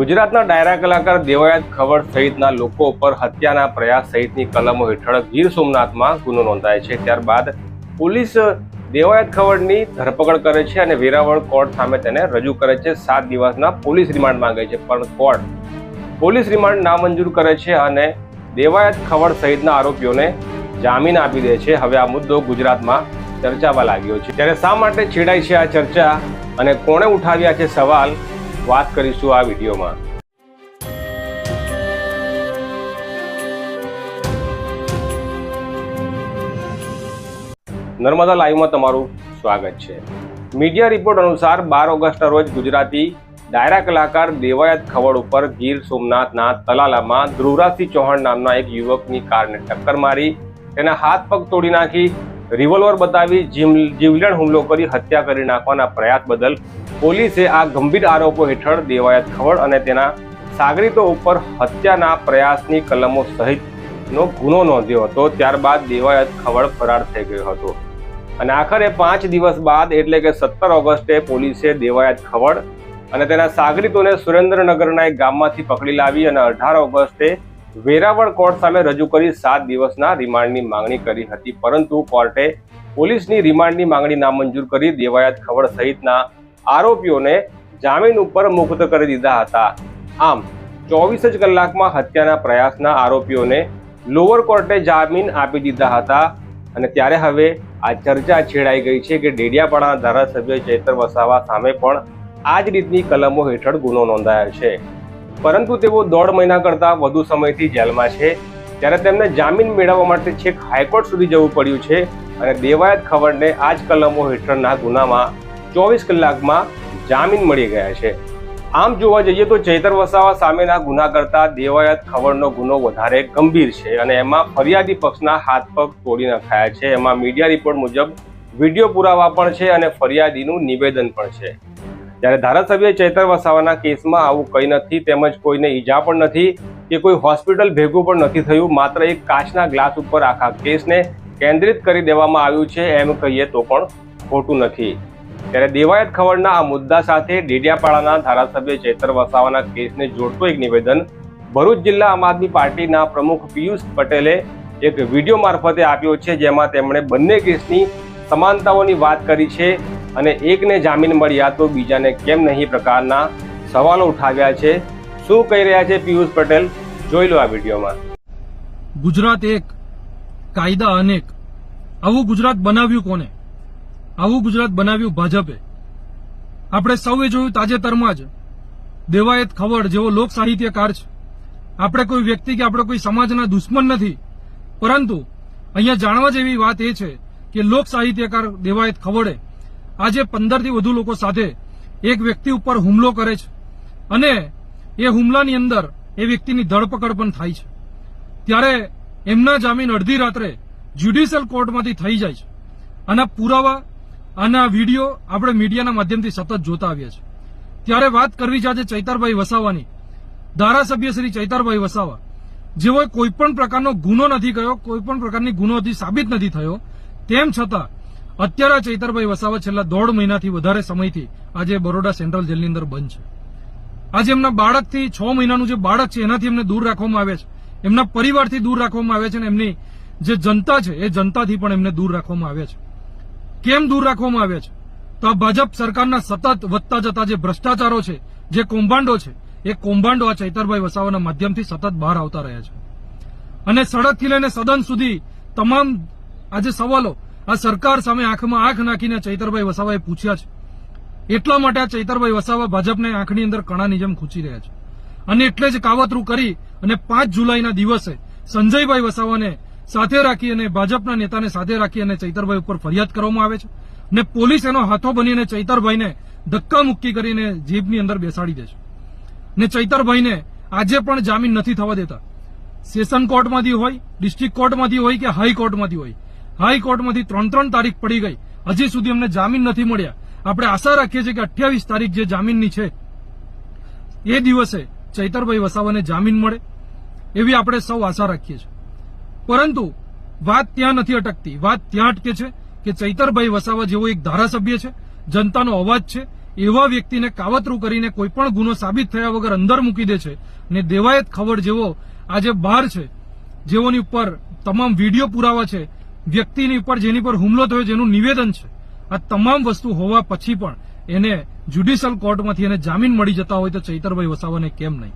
ગુજરાતના ડાયરા કલાકાર દેવાયત ખવડ સહિતના લોકો ઉપર હત્યાના પ્રયાસ સહિતની કલમો હેઠળ ગીર સોમનાથમાં ગુનો નોંધાય છે. ત્યારબાદ પોલીસ દેવાયત ખવડની ધરપકડ કરે છે અને વેરાવળ કોર્ટ સામે તેને રજૂ કરે છે. સાત દિવસના પોલીસ રિમાન્ડ માંગે છે, પણ કોર્ટ પોલીસ રિમાન્ડ નામંજૂર કરે છે અને દેવાયત ખવડ સહિતના આરોપીઓને જામીન આપી દે છે. હવે આ મુદ્દો ગુજરાતમાં ચર્ચાવા લાગ્યો છે. ત્યારે શા માટે છેડાય છે આ ચર્ચા અને કોણે ઉઠાવ્યા છે સવાલ? વાત કરીશું આ વિડીયોમાં. નર્મદા લાઈવમાં તમારું સ્વાગત છે. મીડિયા રિપોર્ટ અનુસાર બાર ઓગસ્ટના રોજ ગુજરાતી ડાયરા કલાકાર દેવાયત ખવડ ઉપર ગીર સોમનાથના તલાલામાં ધ્રુવરાજસિંહ ચૌહાણ નામના એક યુવકની કારને ટક્કર મારી, તેના હાથ પગ તોડી નાખી રિવોલ્વર બતાવી જીવ- જીવલેણ હુમલો કરી હત્યા કરી નાખવાના પ્રયાસ બદલ પોલીસે આ ગંભીર આરોપો હેઠળ દેવાયત ખવડ અને તેના સાગરીતો ઉપર હત્યાના પ્રયાસની કલમો સહિતનો ગુનો નોંધ્યો હતો. ત્યારબાદ દેવાયત ખવડ ફરાર થઈ ગયો હતો. અને આખરે પાંચ દિવસ બાદ એટલે કે સત્તર ઓગસ્ટે પોલીસે દેવાયત ખવડ અને તેના સાગરીતોને સુરેન્દ્રનગરના એક ગામમાંથી પકડી લાવી અને અઢાર ઓગસ્ટે વેરાવળ કોર્ટ સામે રજૂ કરી સાત દિવસના રિમાન્ડની માંગણી કરી હતી, પરંતુ કોર્ટે પોલીસની રિમાન્ડની માંગણી નામંજૂર કરી દેવાયત ખવડ સહિતના આરોપીઓને જામીન ઉપર મુક્ત કરી દીધા હતા. આમ, ચોવીસ જ કલાકમાં હત્યાના પ્રયાસના આરોપીઓને લોઅર કોર્ટે જામીન આપી દીધા હતા અને ત્યારે હવે આ ચર્ચા છેડાઈ ગઈ છે કે ડેડિયાપાડાના ધારાસભ્ય ચૈતર વસાવા સામે પણ આ જ રીતની કલમો હેઠળ ગુનો નોંધાયો છે. પરંતુ તેઓ દોઢ મહિના કરતાં વધુ સમયથી જેલમાં છે. ત્યારે તેમને જામીન મેળવવા માટે છેક હાઈકોર્ટ સુધી જવું પડ્યું છે અને દેવાયત ખબરને આ જ કલમો હેઠળના ગુનામાં ચોવીસ કલાકમાં જામીન મળી ગયા છે. આમ જોવા જઈએ તો ચૈતર વસાવા સામેના ગુના કરતા દેવાયત ખબરનો ગુનો વધારે ગંભીર છે અને એમાં ફરિયાદી પક્ષના હાથ પગ તોડી નખાયા છે. એમાં મીડિયા રિપોર્ટ મુજબ વીડિયો પુરાવા પણ છે અને ફરિયાદીનું નિવેદન પણ છે. જ્યારે ધારાસભ્ય ચૈતર વસાવાના કેસમાં આવું કંઈ નથી, તેમજ કોઈને ઈજા પણ નથી કે કોઈ હોસ્પિટલ ભેગું પણ નથી થયું, માત્ર એક કાચના ગ્લાસ ઉપર આખા કેસને કેન્દ્રિત કરી દેવામાં આવ્યું છે એમ કહીએ તો પણ ખોટું નથી. ત્યારે દેવાયત ખબરના આ મુદ્દા સાથે ડેડિયાપાડાના ધારાસભ્ય ચૈતર વસાવાના કેસને જોડતો એક નિવેદન ભરૂચ જિલ્લા આમ આદમી પાર્ટીના પ્રમુખ પિયુષ પટેલે એક વીડિયો મારફતે આપ્યો છે, જેમાં તેમણે બંને કેસની સમાનતાઓની વાત કરી છે. અને એકને જામીન મળ્યા તો બીજાને કેમ નહીં પ્રકારના સવાલો ઉઠાવ્યા છે? શું કહી રહ્યા છે પિયુષ પટેલ? જોઈ લો આ વિડીયોમાં. ગુજરાત એક, કાયદા અનેક. આવું ગુજરાત બનાવ્યું કોને? આવું ગુજરાત બનાવ્યું ભાજપે. આપણે સૌએ જોયું તાજેતરમાં જ દેવાયત ખવડ જેવો લોક સાહિત્યકાર છે. આપણે કોઈ વ્યક્તિ કે આપણે કોઈ સમાજના દુશ્મન નથી. પરંતુ અહીંયા જાણવા જેવી વાત એ છે કે લોક સાહિત્યકાર દેવાયત ખવડે આજે પંદરથી વધુ લોકો સાથે એક વ્યક્તિ ઉપર હુમલો કરે છે અને એ હુમલાની અંદર એ વ્યક્તિની ધરપકડ પણ થાય છે. ત્યારે એમના જામીન અડધી રાત્રે જ્યુડિશિયલ કોર્ટમાંથી થઈ જાય છે. આના પુરાવા, આના વીડિયો આપણે મીડિયાના માધ્યમથી સતત જોતા આવ્યા છે. ત્યારે વાત કરવી છે આજે ચૈતરભાઈ વસાવાની, ધારાસભ્ય શ્રી ચૈતરભાઈ વસાવા. જેઓએ કોઈપણ પ્રકારનો ગુનો નથી કર્યો કોઈપણ પ્રકારની ગુનો સાબિત નથી થયો, તેમ છતાં અત્યારે ચૈતરભાઈ વસાવા છેલ્લા દોઢ મહિનાથી વધારે સમયથી આજે બરોડા સેન્ટ્રલ જેલની અંદર બંધ છે. આજે એમના બાળકથી છ મહિનાનું જે બાળક છે, એનાથી એમને દૂર રાખવામાં આવે છે. એમના પરિવારથી દૂર રાખવામાં આવે છે અને એમની જે જનતા છે, એ જનતાથી પણ એમને દૂર રાખવામાં આવે છે. કેમ દૂર રાખવામાં આવે છે? તો આ ભાજપ સરકારના સતત વધતા જતા જે ભ્રષ્ટાચારો છે, જે કૌભાંડો છે, એ કૌભાંડો આ ચૈતરભાઈ વસાવાના માધ્યમથી સતત બહાર આવતા રહ્યા છે. અને સડકથી લઈને સદન સુધી તમામ આજે સવાલો આ સરકાર સામે આંખમાં આંખ નાખીને ચૈતરભાઈ વસાવાએ પૂછ્યા છે. એટલા માટે આ ચૈતરભાઈ વસાવા ભાજપને આંખની અંદર કણાની જેમ ખૂંચી રહ્યા છે. અને એટલે જ કાવતરું કરી અને પાંચ જુલાઈના દિવસે સંજયભાઈ વસાવાને સાથે રાખી અને ભાજપના નેતાને સાથે રાખી અને ચૈતરભાઈ ઉપર ફરિયાદ કરવામાં આવે છે. અને પોલીસ એનો હાથો બનીને ચૈતરભાઈને ધક્કા મુક્કી કરીને જીભની અંદર બેસાડી દે છે. ને ચૈતરભાઈને આજે પણ જામીન નથી થવા દેતા. સેશન કોર્ટમાંથી હોય, ડિસ્ટ્રિક્ટ કોર્ટમાંથી હોય કે હાઈકોર્ટમાંથી હોય હાઈકોર્ટમાંથી ત્રણ ત્રણ તારીખ પડી ગઈ. હજી સુધી અમને જામીન નથી મળ્યા. આપણે આશા રાખીએ છીએ કે અઠ્યાવીસ તારીખ જે જામીનની છે, એ દિવસે ચૈતરભાઈ વસાવાને જામીન મળે. એવી આપણે સૌ આશા રાખીએ છીએ. પરંતુ વાત ત્યાં નથી અટકતી. વાત ત્યાં અટકે છે કે ચૈતરભાઈ વસાવા જેવો એક ધારાસભ્ય છે, જનતાનો અવાજ છે, એવા વ્યક્તિને કાવતરું કરીને કોઈ પણ ગુનો સાબિત થયા વગર અંદર મૂકી દે છે ને દેવાયત ખબર જેવો આજે બહાર છે, જેઓની ઉપર તમામ વીડિયો પુરાવા છે વ્યક્તિની ઉપર જેની પર હુમલો થયો, જેનું નિવેદન છે, આ તમામ વસ્તુ હોવા પછી પણ એને જ્યુડિશિયલ કોર્ટમાંથી એને જામીન મળી જતા હોય તો ચૈતરભાઈ વસાવાને કેમ નહીં?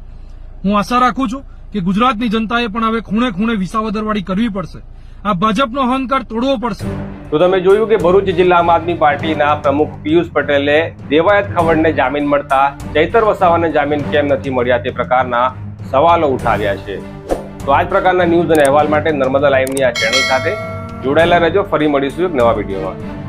હું આશા રાખું છું કે ગુજરાતની જનતાએ પણ હવે ખૂણે ખૂણે વિસાવદરવાળી કરવી પડશે. આ ભાજપનો અહંકાર તોડવો પડશે. તો તમે જોયું કે ભરૂચ જિલ્લા આમ આદમી પાર્ટીના પ્રમુખ પિયુષ પટેલે દેવાયત ખવડને જામીન મળતા ચૈતર વસાવાને જામીન કેમ નથી મળ્યા તે પ્રકારના સવાલો ઉઠાવ્યા છે. તો આ જ પ્રકારના ન્યૂઝ અને અહેવાલ માટે નર્મદા લાઈવની આ ચેનલ સાથે જોડાયેલા રહેજો. ફરી મળીશું એક નવા વિડીયોમાં.